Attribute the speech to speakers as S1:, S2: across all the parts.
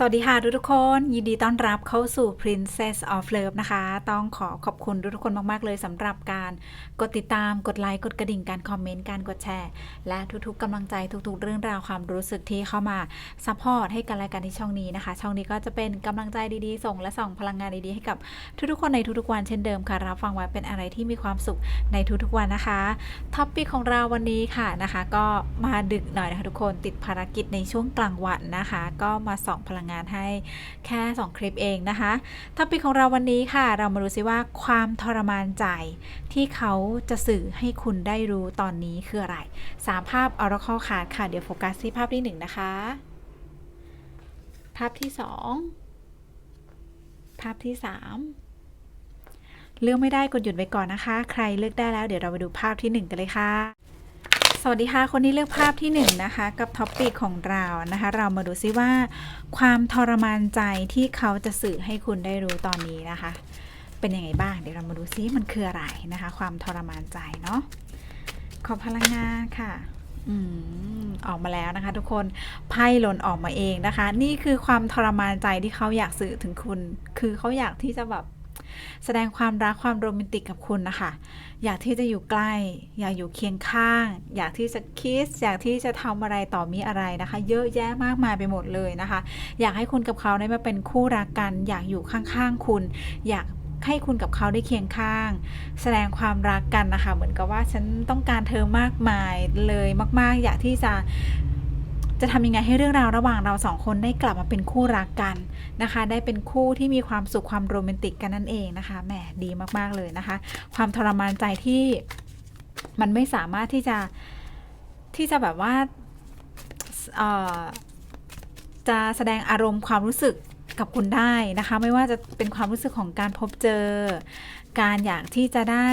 S1: สวัสดีค่ะทุกๆคน ยินดีต้อนรับเข้าสู่ Princess of Love นะคะ ต้องขอขอบคุณทุกๆคนมาก ๆ เลยสำหรับการกดติดตามกดไลค์ กดกระดิ่งการคอมเมนต์ การกดแชร์ และทุกๆกำลังใจทุก ๆ เรื่องราวความรู้สึกที่เข้ามาซัพพอร์ตให้กันและกันที่ช่องนี้นะคะ ช่องนี้ก็จะเป็นกำลังใจดีๆ ส่งและส่องพลังงานดีๆ ให้กับทุกๆคนในทุกๆวันเช่นเดิมค่ะรับฟังไว้เป็นอะไรที่มีความสุขในทุกๆวันนะคะท็อปปี้ของเราวันนี้ค่ะนะคะ ก็มาดึกหน่อยนะคะทุกคนติดภารกิจในช่วงกลางวันนะคะ ก็มาส่องพลังงานให้แค่ 2 คลิปเองนะคะท็อปิกของเราวันนี้ค่ะ เรามาดูซิว่าความทรมานใจที่เขาจะสื่อให้คุณได้รู้ตอนนี้คืออะไรสามภาพ Oracle Card ค่ะ เดี๋ยวโฟกัสที่ภาพที่ 1 นะคะ ภาพที่ 2 ภาพที่ 3 เลือกไม่ได้กดหยุดไว้ก่อนนะคะ ใครเลือกได้แล้วเดี๋ยวเราไปดูภาพที่ 1 กันเลยค่ะ สวัสดีค่ะ คนที่เลือกภาพที่1นนะคะ กับท็อปปิกของเรานะคะ เรามาดูซิว่า ความทรมานใจที่เขาจะสื่อให้คุณได้รู้ตอนนี้นะคะ เป็นยังไงบ้าง เดี๋ยวเรามาดูซิมันคืออะไรนะคะ ความทรมานใจเนาะขอพลังงานค่ะอืมออกมาแล้วนะคะ ทุกคนไพ่หล่นออกมาเองนะคะ นี่คือความทรมานใจที่เขาอยากสื่อถึงคุณ คือเขาอยากที่จะแบบ แสดงความรักความโรแมนติกกับคุณนะคะ อยากที่จะอยู่ใกล้ อยากอยู่เคียงข้าง อยากที่จะคิสอยากที่จะทำอะไรต่อมีอะไรนะคะ เยอะแยะมากมายไปหมดเลยนะคะ อยากให้คุณกับเขาได้มาเป็นคู่รักกัน อยากอยู่ข้างๆคุณ อยากให้คุณกับเขาได้เคียงข้าง แสดงความรักกันนะคะ เหมือนกับว่าฉันต้องการเธอมากมายเลยมาก ๆ อยากที่จะจะทำยังไงให้เรื่องราวระหว่างเราสองคนได้กลับมาเป็นคู่รักกัน นะคะ ได้เป็นคู่ที่มีความสุขความโรแมนติกกันนั่นเองนะคะแหมดีมากๆเลยนะคะ ความทรมานใจที่มันไม่สามารถที่จะที่จะแบบว่าจะแสดงอารมณ์ความรู้สึกกับคุณได้นะคะ ไม่ว่าจะเป็นความรู้สึกของการพบเจอ การอยากที่จะได้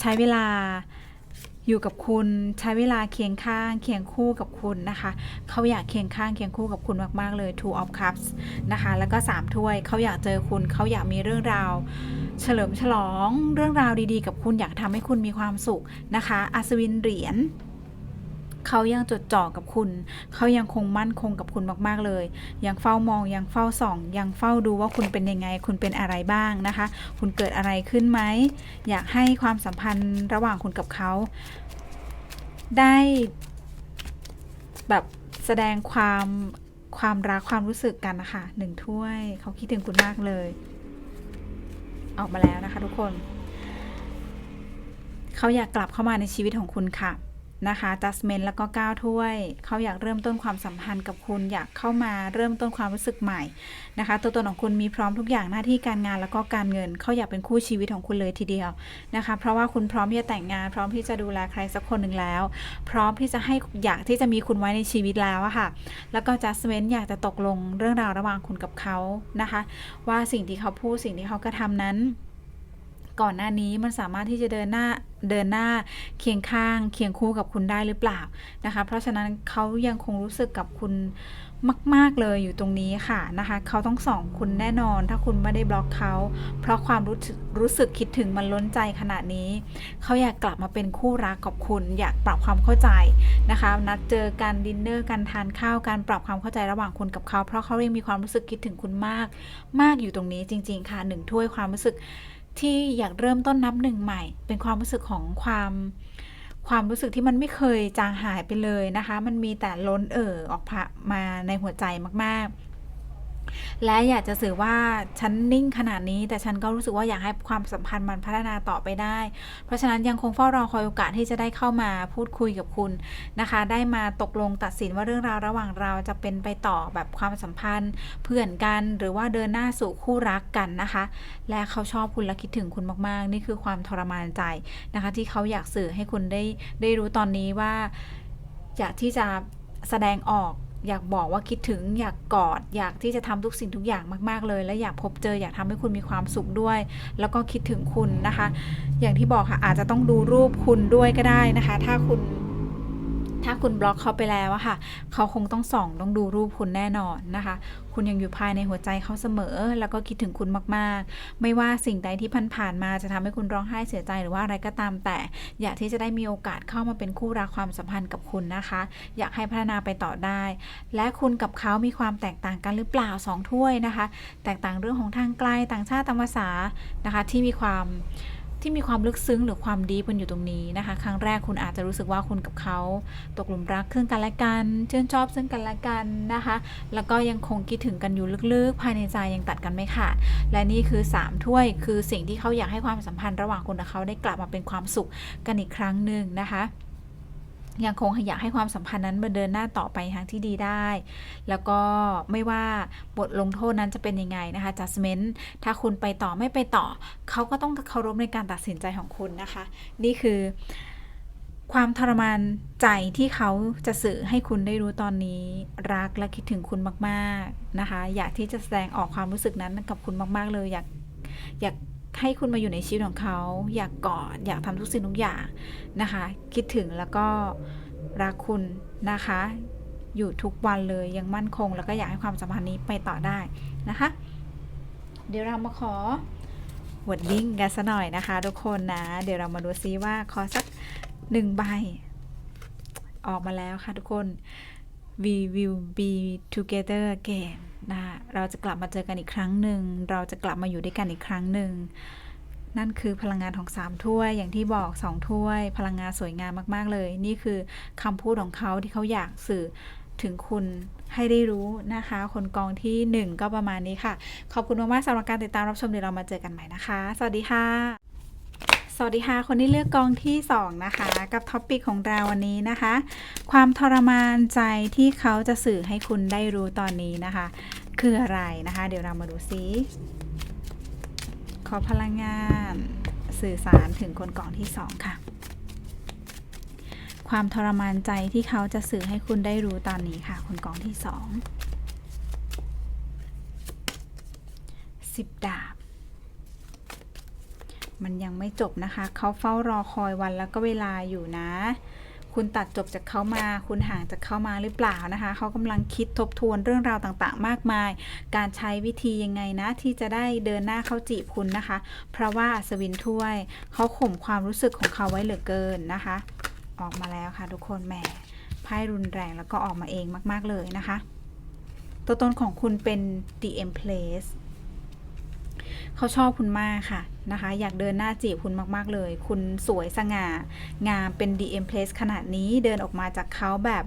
S1: ใช้เวลา อยู่กับคุณใช้เวลาเคียงข้างเคียงคู่กับคุณนะคะ เขาอยากเคียงข้างเคียงคู่กับคุณมากๆเลย two of cups นะคะ แล้วก็ 3 ถ้วยเขาอยากเจอคุณเขาอยากมีเรื่องราว เฉลิมฉลองเรื่องราวดีๆ กับคุณอยากทำให้คุณมีความสุขนะคะ อัศวินเหรียญ เขายังจดจ่อกับคุณ เขายังคงมั่นคงกับคุณมาก ๆ เลย ยังเฝ้ามอง ยังเฝ้าส่อง ยังเฝ้าดูว่าคุณเป็นยังไง คุณเป็นอะไรบ้างนะคะ คุณเกิดอะไรขึ้นไหม อยากให้ความสัมพันธ์ระหว่างคุณกับเขา ได้แบบแสดงความความรักความรู้สึกกันนะคะหนึ่งถ้วย เขาคิดถึงคุณมากเลย ออกมาแล้วนะคะทุกคน เขาอยากกลับเข้ามาในชีวิตของคุณค่ะ นะคะจัสเมนแล้วก็ก้าวถ้วย เขาอยากเริ่มต้นความสัมพันธ์กับคุณอยากเข้ามาเริ่มต้นความรู้สึกใหม่นะคะ ตัวตนของคุณมีพร้อมทุกอย่างหน้าที่การงานแล้วก็การเงิน เขาอยากเป็นคู่ชีวิตของคุณเลยทีเดียวนะคะ เพราะว่าคุณพร้อมที่จะแต่งงาน พร้อมที่จะดูแลใครสักคนหนึ่งแล้ว พร้อมที่จะให้อยากที่จะมีคุณไว้ในชีวิตแล้วอะค่ะ แล้วก็จัสเมนอยากจะตกลงเรื่องราวระหว่างคุณกับเขานะคะ ว่าสิ่งที่เขาพูดสิ่งที่เขากระทำนั้น ก่อนหน้านี้มันสามารถที่จะเดินหน้าเดินหน้าเคียงข้างเคียงคู่กับคุณได้หรือเปล่านะคะ เพราะฉะนั้นเขายังคงรู้สึกกับคุณมาก ๆ เลยอยู่ตรงนี้ค่ะนะคะ เขาต้องส่องคุณแน่นอน ถ้าคุณไม่ได้บล็อกเขา เพราะความรู้สึกรู้สึกคิดถึงมันล้นใจขนาดนี้ เขาอยากกลับมาเป็นคู่รักกับคุณ อยากปรับความเข้าใจนะคะ นัดเจอกันดินเนอร์กันทานข้าวการปรับความเข้าใจระหว่างคุณกับเขา เพราะเขายังมีความรู้สึกคิดถึงคุณมาก มากอยู่ตรงนี้จริง ๆ ค่ะหนึ่งถ้วยความรู้สึก ที่อยากเริ่มต้นนับหนึ่งใหม่ เป็นความรู้สึกของความความรู้สึกที่มันไม่เคยจางหายไปเลยนะคะ มันมีแต่ล้นเอ่อออกมาในหัวใจมาก และอยากจะสื่อว่าฉันนิ่งขนาดนี้ แต่ฉันก็รู้สึกว่าอยากให้ความสัมพันธ์มันพัฒนาต่อไปได้ เพราะฉะนั้นยังคงเฝ้ารอคอยโอกาสที่จะได้เข้ามาพูดคุยกับคุณนะคะ ได้มาตกลงตัดสินว่าเรื่องราวระหว่างเราจะเป็นไปต่อแบบความสัมพันธ์ เพื่อนกันหรือว่าเดินหน้าสู่คู่รักกันนะคะ และเขาชอบคุณและคิดถึงคุณมาก ๆ นี่คือความทรมานใจนะคะ ที่เขาอยากสื่อให้คุณได้ได้รู้ตอนนี้ว่าอยากที่จะแสดงออก อยากบอกว่าคิดถึงอยากกอด อยากที่จะทำทุกสิ่งทุกอย่างมากๆเลย และอยากพบเจออยากทำให้คุณมีความสุขด้วย แล้วก็คิดถึงคุณนะคะ อย่างที่บอกค่ะอาจจะต้องดูรูปคุณด้วยก็ได้นะคะ ถ้าคุณ ถ้าคุณบล็อกเขาไปแล้วอะค่ะ เขาคงต้องส่องต้องดูรูปคุณแน่นอนนะคะ คุณยังอยู่ภายในหัวใจเขาเสมอ แล้วก็คิดถึงคุณมากๆ ไม่ว่าสิ่งใดที่ผ่านๆมาจะทำให้คุณร้องไห้เสียใจหรือว่าอะไรก็ตามแต่ อยากที่จะได้มีโอกาสเข้ามาเป็นคู่รักความสัมพันธ์กับคุณนะคะ อยากให้พัฒนาไปต่อได้ และคุณกับเขามีความแตกต่างกันหรือเปล่าสองถ้วยนะคะ แตกต่างเรื่องของทางไกลต่างชาติต่างภาษานะคะ ที่มีความ ที่มีความลึกซึ้งหรือความดีมันอยู่ตรงนี้นะคะ ครั้งแรกคุณอาจจะรู้สึกว่าคุณกับเขาตกหลุมรักซึ่งกันและกันชื่นชอบซึ่งกันและกันนะคะ แล้วก็ยังคงคิดถึงกันอยู่ลึกๆ ภายในใจยังตัดกันไม่ขาดและนี่คือ 3 ถ้วยคือสิ่งที่เขาอยากให้ความสัมพันธ์ระหว่างคุณกับเขาได้กลับมาเป็นความสุขกันอีกครั้งหนึ่งนะคะ ยังคงอยากให้ความสัมพันธ์นั้นมันเดินหน้าต่อไปทางที่ดีได้ แล้วก็ไม่ว่าบทลงโทษนั้นจะเป็นยังไงนะคะ judgment ถ้าคุณไปต่อไม่ไปต่อ เขาก็ต้องเคารพในการตัดสินใจของคุณนะคะ นี่คือความทรมานใจที่เขาจะสื่อให้คุณได้รู้ตอนนี้ รักและคิดถึงคุณมาก ๆ นะคะ อยากที่จะแสดงออกความรู้สึกนั้นกับคุณมาก ๆ เลย อยากอยาก ให้คุณมาอยู่ในชีวิตของเขา อยากกอดอยากทำทุกสิ่งทุกอย่างนะคะ คิดถึงแล้วก็รักคุณนะคะ อยู่ทุกวันเลยยังมั่นคง แล้วก็อยากให้ความสัมพันธ์นี้ไปต่อได้นะคะ เดี๋ยวเรามาขอวดดิ้งกันซะหน่อยนะคะ ทุกคนนะ เดี๋ยวเรามาดูซิว่าขอสักหนึ่งใบ ออกมาแล้วค่ะทุกคน we will be together again นะเราจะกลับมาเจอกันอีกครั้งหนึ่ง เราจะกลับมาอยู่ด้วยกันอีกครั้งหนึ่ง นั่นคือพลังงานของ 3 ถ้วยอย่างที่บอก 2 ถ้วย พลังงานสวยงามมากๆเลย นี่คือคำพูดของเขาที่เขาอยากสื่อถึงคุณให้ได้รู้นะคะ คนกองที่ 1 ก็ประมาณนี้ค่ะ ขอบคุณมากๆสำหรับการติดตามรับชมเดี๋ยวเรามาเจอกันใหม่นะคะ สวัสดีค่ะ สวัสดีค่ะ คนที่เลือกกองที่ 2 นะคะ กับท็อปปิกของเราวันนี้นะคะ ความทรมานใจที่เขาจะสื่อให้คุณได้รู้ตอนนี้นะคะ คืออะไรนะคะ เดี๋ยวเรามาดูซิขอพลังงานสื่อสารถึงคนกองที่ 2 ค่ะ ความทรมานใจที่เขาจะสื่อให้คุณได้รู้ตอนนี้ค่ะ คนกองที่2สิบดาบ มันยังไม่จบนะคะ เขาเฝ้ารอคอยวันแล้วก็เวลาอยู่นะ คุณตัดจบจากเขามา คุณห่างจากเขามาหรือเปล่านะคะ เขากำลังคิดทบทวนเรื่องราวต่างๆ มากมาย การใช้วิธียังไงนะ ที่จะได้เดินหน้าเข้าจีบคุณนะคะ เพราะว่าอัศวินถ้วย เขาข่มความรู้สึกของเขาไว้เหลือเกินนะคะ ออกมาแล้วค่ะทุกคนแหมไพ่รุนแรงแล้วก็ออกมาเองมาก ๆเลยนะคะ ตัวตนของคุณเป็น the empress เขาชอบคุณมากค่ะนะคะ อยากเดินหน้าจีบคุณมากๆเลย คุณสวยสง่างามเป็น DM Place ขนาดนี้เดินออกมาจากเขาแบบ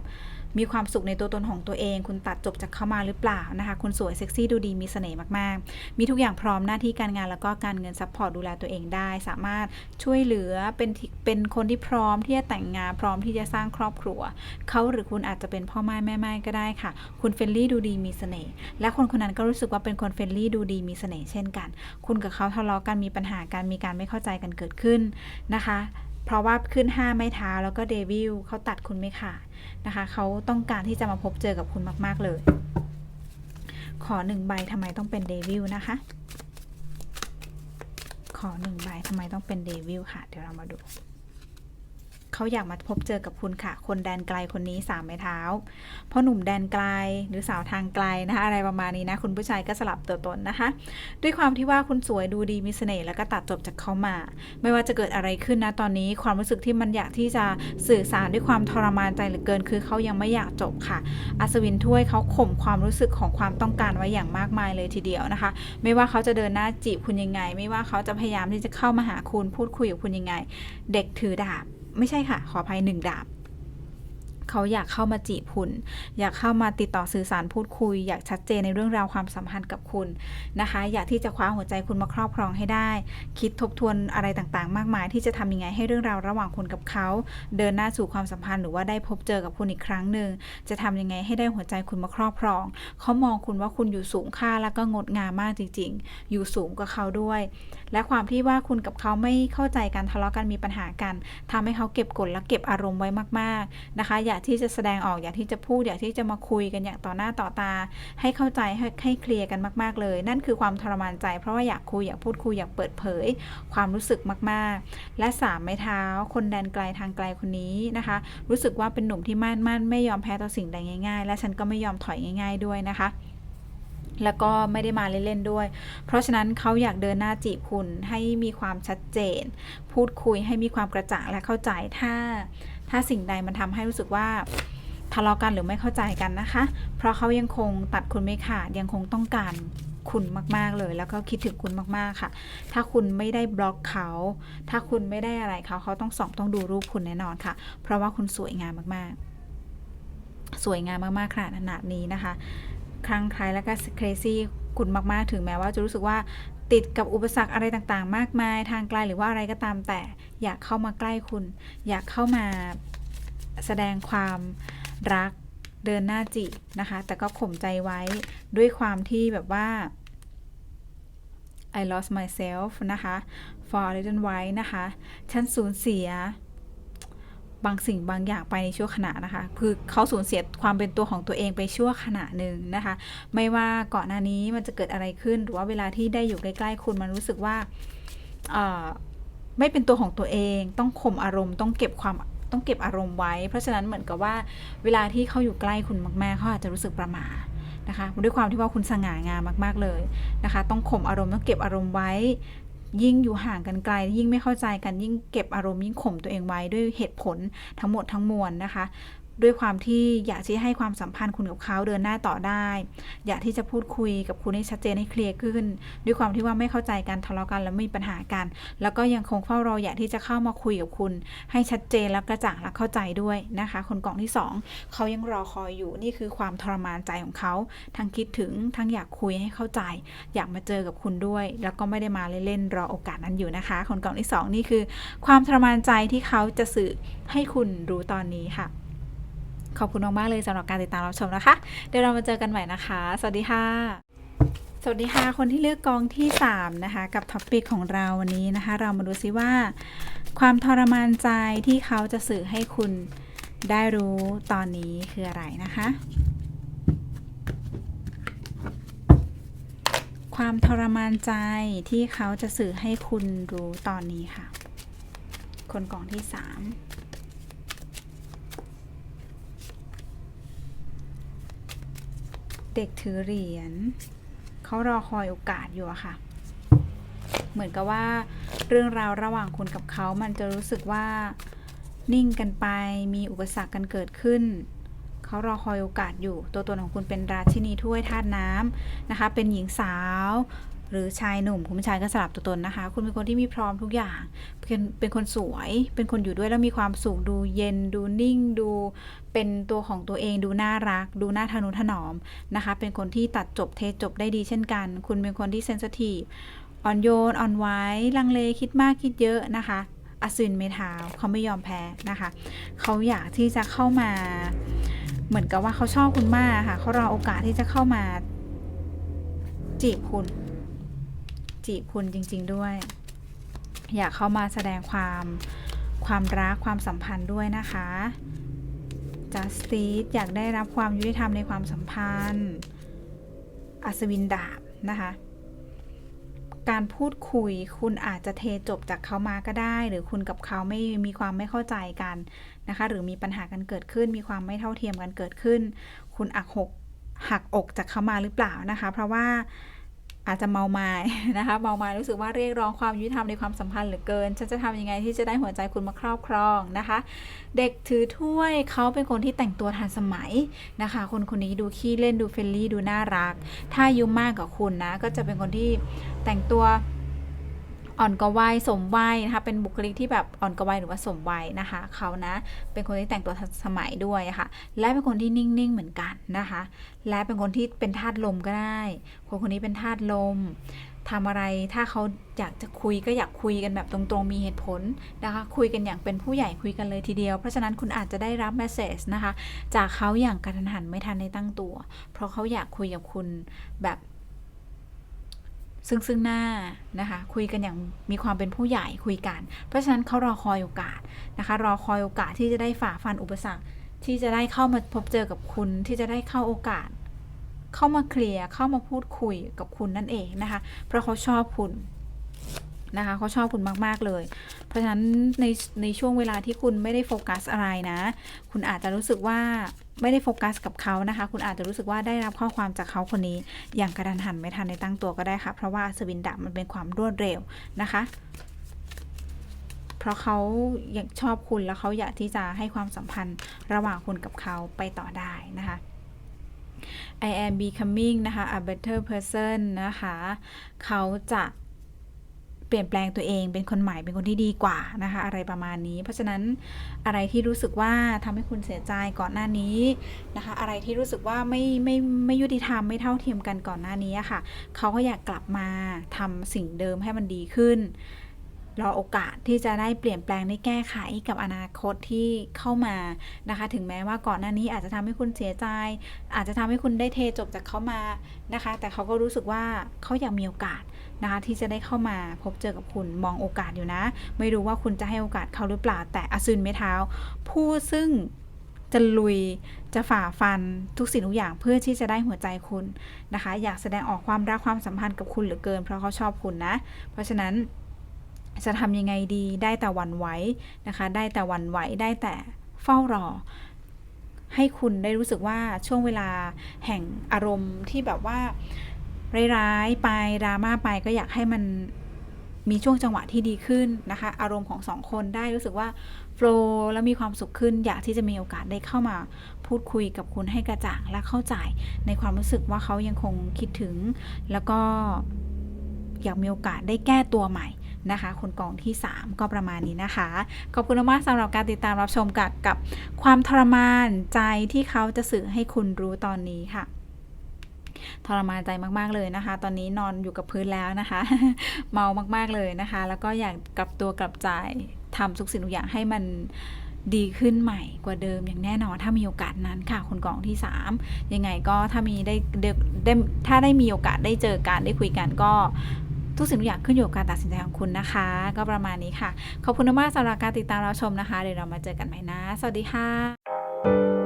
S1: มีความสุขในตัวตนของตัวเอง คุณตัดจบจากเข้ามาหรือเปล่านะคะ คุณสวยเซ็กซี่ดูดีมีเสน่ห์มากๆ มีทุกอย่างพร้อมหน้าที่การงานแล้วก็การเงินซัพพอร์ตดูแลตัวเองได้ สามารถช่วยเหลือเป็นที่เป็นคนที่พร้อมที่จะแต่งงานพร้อมที่จะสร้างครอบครัว เขาหรือคุณอาจจะเป็นพ่อไม้แม่ไม้ก็ได้ค่ะ คุณเฟรนลี่ดูดีมีเสน่ห์และคนคนนั้นก็รู้สึกว่าเป็นคนเฟรนลี่ดูดีมีเสน่ห์เช่นกัน คุณกับเขาทะเลาะกันมีปัญหาการมีการไม่เข้าใจกันเกิดขึ้นนะคะ เพราะว่าขึ้นห้าไม้เท้าแล้วก็เดวิลเขาตัดคุณไม่ขาดนะคะเขาต้องการที่จะมาพบเจอกับคุณมาก ๆ เลย ขอหนึ่งใบทำไมต้องเป็นเดวิลนะคะ ขอหนึ่งใบทำไมต้องเป็นเดวิลค่ะ เดี๋ยวเรามาดู เขาอยากมาพบเจอกับคุณค่ะ คนแดนไกลคนนี้สามไม้เท้าเพราะหนุ่มแดนไกลหรือสาวทางไกลนะคะอะไรประมาณนี้นะคุณผู้ชายก็สลับตัวตนนะคะ ด้วยความที่ว่าคุณสวยดูดีมีเสน่ห์แล้วก็ตัดจบจากเขามา ไม่ว่าจะเกิดอะไรขึ้นนะตอนนี้ความรู้สึกที่มันอยากที่จะสื่อสารด้วยความทรมานใจเหลือเกิน คือเขายังไม่อยากจบค่ะ อัศวินถ้วยเขาข่มความรู้สึกของความต้องการไว้อย่างมากมายเลยทีเดียวนะคะ ไม่ว่าเขาจะเดินหน้าจีบคุณยังไง ไม่ว่าเขาจะพยายามที่จะเข้ามาหาคุณพูดคุยกับคุณยังไง เด็กถือดาบ ไม่ใช่ค่ะ ขออภัยหนึ่งดาบ เขาอยากเข้ามาจีบคุณ อยากเข้ามาติดต่อสื่อสารพูดคุย อยากชัดเจนในเรื่องราวความสัมพันธ์กับคุณนะคะ อยากที่จะคว้าหัวใจคุณมาครอบครองให้ได้ คิดทบทวนอะไรต่างๆ มากมายที่จะทำยังไงให้เรื่องราวระหว่างคุณกับเขา เดินหน้าสู่ความสัมพันธ์หรือว่าได้พบเจอกับคุณอีกครั้งหนึ่งจะทำยังไงให้ได้หัวใจคุณมาครอบครอง เขามองคุณว่าคุณอยู่สูงค่าแล้วก็งดงามมากจริง ๆ อยู่สูงกว่าเขาด้วย และความที่ว่าคุณกับเขาไม่เข้าใจกันทะเลาะกันมีปัญหากันทำให้เขาเก็บกดและเก็บอารมณ์ไว้มากๆนะคะ อยากที่จะแสดงออกอยากที่จะพูดอยากที่จะมาคุยกันอย่างต่อหน้าต่อตา ให้เข้าใจให้ให้เคลียร์กันมากๆเลย นั่นคือความทรมานใจ เพราะว่าอยากคุยอยากพูดคุยอยากเปิดเผย ความรู้สึกมากๆ และสามไม้เท้า คนแดนไกลทางไกลคนนี้นะคะ รู้สึกว่าเป็นหนุ่มที่มั่นมั่นไม่ยอมแพ้ต่อสิ่งใดง่าย ๆ และฉันก็ไม่ยอมถอยง่าย ๆด้วยนะคะแล้วก็ไม่ได้มาเล่นๆด้วย เพราะฉะนั้นเขาอยากเดินหน้าจีบคุณให้มีความชัดเจน พูดคุยให้มีความกระจ่างและเข้าใจ ถ้า ถ้าสิ่งใดมันทำให้รู้สึกว่าทะเลาะกันหรือไม่เข้าใจกันนะคะ เพราะเขายังคงตัดคุณไม่ขาดยังคงต้องการคุณมาก ๆ เลย แล้วก็คิดถึงคุณมาก ๆ ค่ะ ถ้าคุณไม่ได้บล็อกเขา ถ้าคุณไม่ได้อะไรเขา เขาต้องส่องต้องดูรูปคุณแน่นอนค่ะ เพราะว่าคุณสวยงามมาก ๆ สวยงามมากๆขนาดนี้นะคะ ครั้งใครแล้วก็ crazy คุณมาก ๆ ถึงแม้ว่าจะรู้สึกว่า ติดกับอุปสรรคอะไรต่างๆ มากมาย ทางไกลหรือว่าอะไรก็ตามแต่อยากเข้ามาใกล้คุณ อยากเข้ามาแสดงความรักเดินหน้าจีบนะคะ แต่ก็ข่มใจไว้ด้วยความที่แบบว่า I lost myself นะคะ for a little while นะคะ ฉันสูญเสีย บางสิ่งบางอย่างไปในชั่วขณะนะคะ คือเขาสูญเสียความเป็นตัวของตัวเองไปชั่วขณะหนึ่งนะคะ ไม่ว่าก่อนหน้านี้มันจะเกิดอะไรขึ้น หรือว่าเวลาที่ได้อยู่ใกล้ๆคุณมันรู้สึกว่าไม่เป็นตัวของตัวเอง ต้องข่มอารมณ์ ต้องเก็บความต้องเก็บอารมณ์ไว้ เพราะฉะนั้นเหมือนกับว่าเวลาที่เขาอยู่ใกล้คุณมากๆเขาอาจจะรู้สึกประหม่านะคะด้วยความที่ว่าคุณสง่างามมาก ๆเลยนะคะ ต้องข่มอารมณ์ต้องเก็บอารมณ์ไว้ ยิ่งอยู่ห่างกันไกล ยิ่งไม่เข้าใจกันยิ่งเก็บอารมณ์ยิ่งข่มตัวเองไว้ด้วยเหตุผลทั้งหมดทั้งมวลนะคะ ด้วยความที่อยากที่ให้ความสัมพันธ์คุณกับเขาเดินหน้าต่อได้ อยากที่จะพูดคุยกับคุณให้ชัดเจนให้เคลียร์ขึ้น ด้วยความที่ว่าไม่เข้าใจกันทะเลาะกันแล้วมีปัญหากัน แล้วก็ยังคงเฝ้ารออยากที่จะเข้ามาคุยกับคุณ ให้ชัดเจนและกระจ่างและเข้าใจด้วยนะคะ คนกล่องที่สองเขายังรอคอยอยู่นี่คือความทรมานใจของเขาทั้งคิดถึงทั้งอยากคุยให้เข้าใจ อยากมาเจอกับคุณด้วย แล้วก็ไม่ได้มาเล่นๆรอโอกาสนั้นอยู่นะคะ คนกล่องที่สองนี่คือ ความทรมานใจที่เขาจะสื่อให้คุณรู้ตอนนี้ค่ะ ขอบคุณมากๆเลยสำหรับการติดตามรับชมนะคะ เดี๋ยวเรามาเจอกันใหม่นะคะ สวัสดีค่ะ สวัสดีค่ะ คนที่เลือกกองที่ 3 นะคะ กับท็อปปิกของเราวันนี้นะคะ เรามาดูซิว่า ความทรมานใจที่เขาจะสื่อให้คุณได้รู้ตอนนี้คืออะไรนะคะ ความทรมานใจที่เขาจะสื่อให้คุณรู้ตอนนี้ค่ะ คนกองที่ 3 เด็กถือเหรียญเขารอคอยโอกาสอยู่อะค่ะ เหมือนกับว่าเรื่องราวระหว่างคุณกับเขามันจะรู้สึกว่านิ่งกันไปมีอุปสรรคกันเกิดขึ้น เขารอคอยโอกาสอยู่ ตัวตนของคุณเป็นราชินีถ้วยธาตุน้ำนะคะ เป็นหญิงสาว หรือชายหนุ่มคุณผู้ชายก็สลับตัวตนนะคะ คุณเป็นคนที่มีพร้อมทุกอย่าง เป็นเป็นคนสวย เป็นคนอยู่ด้วยแล้วมีความสุขดูเย็น ดูนิ่ง ดูเป็นตัวของตัวเอง ดูน่ารัก ดูน่าทะนุถนอมนะคะ เป็นคนที่ตัดจบเทจบได้ดีเช่นกัน คุณเป็นคนที่เซนซิทีฟอ่อนโยนอ่อนไหวลังเลคิดมากคิดเยอะนะคะอสุนเมทาวเขาไม่ยอมแพ้นะคะ เขาอยากที่จะเข้ามา เหมือนกับว่าเขาชอบคุณมากค่ะ เขารอโอกาสที่จะเข้ามาจีบคุณ จีบคุณจริง ๆ ด้วย อยากเข้ามาแสดงความความรักความสัมพันธ์ด้วยนะคะ justice อยากได้รับความยุติธรรมในความสัมพันธ์ อัศวินดาบนะคะการพูดคุยคุณอาจจะเทจบจากเขามาก็ได้ หรือคุณกับเขาไม่มีความไม่เข้าใจกันนะคะ หรือมีปัญหากันเกิดขึ้น มีความไม่เท่าเทียมกันเกิดขึ้น คุณอักหกหักอกจากเขามาหรือเปล่านะคะ เพราะว่า อาจจะเมาไมานะคะเมาไมารู้สึกว่าเรียกร้องความยุติธรรมในความสัมพันธ์เหลือเกิน ฉันจะทำยังไงที่จะได้หัวใจคุณมาครอบครองนะคะ เด็กถือถ้วยเขาเป็นคนที่แต่งตัวทันสมัยนะคะ คนคนนี้ดูขี้เล่นดูเฟรนลี่ดูน่ารัก ถ้าอายุมากกว่าคุณนะก็จะเป็นคนที่แต่งตัว อ่อนกว่าวัยสมวัยนะคะเป็นบุคลิกที่แบบอ่อนกว่าวัยหรือว่าสมวัยนะคะเขานะเป็นคนที่แต่งตัวทันสมัยด้วยค่ะ และเป็นคนที่นิ่งๆเหมือนกันนะคะ และเป็นคนที่เป็นธาตุลมก็ได้ คนคนนี้เป็นธาตุลมทำอะไรถ้าเขาอยากจะคุยก็อยากคุยกันแบบตรงๆ มีเหตุผลนะคะ คุยกันอย่างเป็นผู้ใหญ่คุยกันเลยทีเดียว เพราะฉะนั้นคุณอาจจะได้รับเมสเซจนะคะ จากเขาอย่างกระทันหันไม่ทันในตั้งตัว เพราะเขาอยากคุยกับคุณแบบ ซึ่งซึ่งหน้านะคะ คุยกันอย่างมีความเป็นผู้ใหญ่คุยกัน เพราะฉะนั้นเขารอคอยโอกาสนะคะ รอคอยโอกาสที่จะได้ฝ่าฟันอุปสรรค ที่จะได้เข้ามาพบเจอกับคุณ ที่จะได้เข้าโอกาส เข้ามาเคลียร์เข้ามาพูดคุยกับคุณนั่นเองนะคะ เพราะเขาชอบคุณนะคะเขาชอบคุณมาก ๆ เลย เพราะฉะนั้นในในช่วงเวลาที่คุณไม่ได้โฟกัสอะไรนะ คุณอาจจะรู้สึกว่า ไม่ได้โฟกัสกับเขานะคะ คุณอาจจะรู้สึกว่าได้รับข้อความจากเขาคนนี้ อย่างกระทันหันไม่ทันในตั้งตัวก็ได้ค่ะ เพราะว่าอัศวินดาบมันเป็นความรวดเร็วนะคะ เพราะเขาอยากชอบคุณแล้วเขาอยากที่จะให้ความสัมพันธ์ระหว่างคุณกับเขาไปต่อได้นะคะ I am becoming นะคะ a better person นะคะ เขาจะ ปลี่ยนแปลงตัวเองเป็นคนใหม่เป็นคนที่ดีกว่านะคะ อะไรประมาณนี้ เพราะฉะนั้นอะไรที่รู้สึกว่าทำให้คุณเสียใจก่อนหน้านี้นะคะ อะไรที่รู้สึกว่าไม่ไม่ไม่ยุติธรรมไม่เท่าเทียมกันก่อนหน้านี้ค่ะเขาก็อยากกลับมาทำสิ่งเดิมให้มันดีขึ้น รอโอกาสที่จะได้เปลี่ยนแปลงได้แก้ไขกับอนาคตที่เข้ามานะคะ ถึงแม้ว่าก่อนหน้านี้อาจจะทำให้คุณเสียใจ อาจจะทำให้คุณได้เทจบจากเขามานะคะ แต่เขาก็รู้สึกว่าเขาอยากมีโอกาสนะคะ ที่จะได้เข้ามาพบเจอกับคุณมองโอกาสอยู่นะ ไม่รู้ว่าคุณจะให้โอกาสเขาหรือเปล่า แต่อซึนเมเท้า ผู้ซึ่งจะลุยจะฝ่าฟันทุกสิ่งทุกอย่างเพื่อที่จะได้หัวใจคุณนะคะ อยากแสดงออกความรักความสัมพันธ์กับคุณเหลือเกิน เพราะเขาชอบคุณนะ เพราะฉะนั้น จะทำยังไงดี ได้แต่วันไหวนะคะ ได้แต่วันไหว ได้แต่เฝ้ารอ ให้คุณได้รู้สึกว่าช่วงเวลาแห่งอารมณ์ที่แบบว่าร้ายๆไปดราม่าไปก็อยากให้มันมีช่วงจังหวะที่ดีขึ้นนะคะ อารมณ์ของสองคนได้รู้สึกว่าโฟล์แล้วมีความสุขขึ้น อยากที่จะมีโอกาสได้เข้ามาพูดคุยกับคุณให้กระจ่างและเข้าใจ ในความรู้สึกว่าเขายังคงคิดถึง แล้วก็อยากมีโอกาสได้แก้ตัวใหม่ นะคะ คนกองที่ 3 ก็ประมาณนี้นะคะ ขอบคุณมากสำหรับการติดตามรับชมกับกับความทรมานใจที่เขาจะสื่อให้คุณรู้ตอนนี้ค่ะทรมานใจมากๆเลยนะคะ ตอนนี้นอนอยู่กับพื้นแล้วนะคะ เมามากๆเลยนะคะ แล้วก็อยากกลับตัวกลับใจทำทุกสิ่งทุกอย่างให้มันดีขึ้นใหม่กว่าเดิมอย่างแน่นอนถ้ามีโอกาสนั้นค่ะคนกองที่ 3 ยังไงก็ถ้ามีได้ได้ได้ถ้าได้มีโอกาสได้เจอกันได้คุยกันก็ ทุกสิ่งทุกอย่างขึ้นอยู่กับการตัดสินใจของคุณนะคะ ก็ประมาณนี้ค่ะ ขอบคุณมากสำหรับการติดตามเราชมนะคะ เดี๋ยวเรามาเจอกันใหม่นะ สวัสดีค่ะ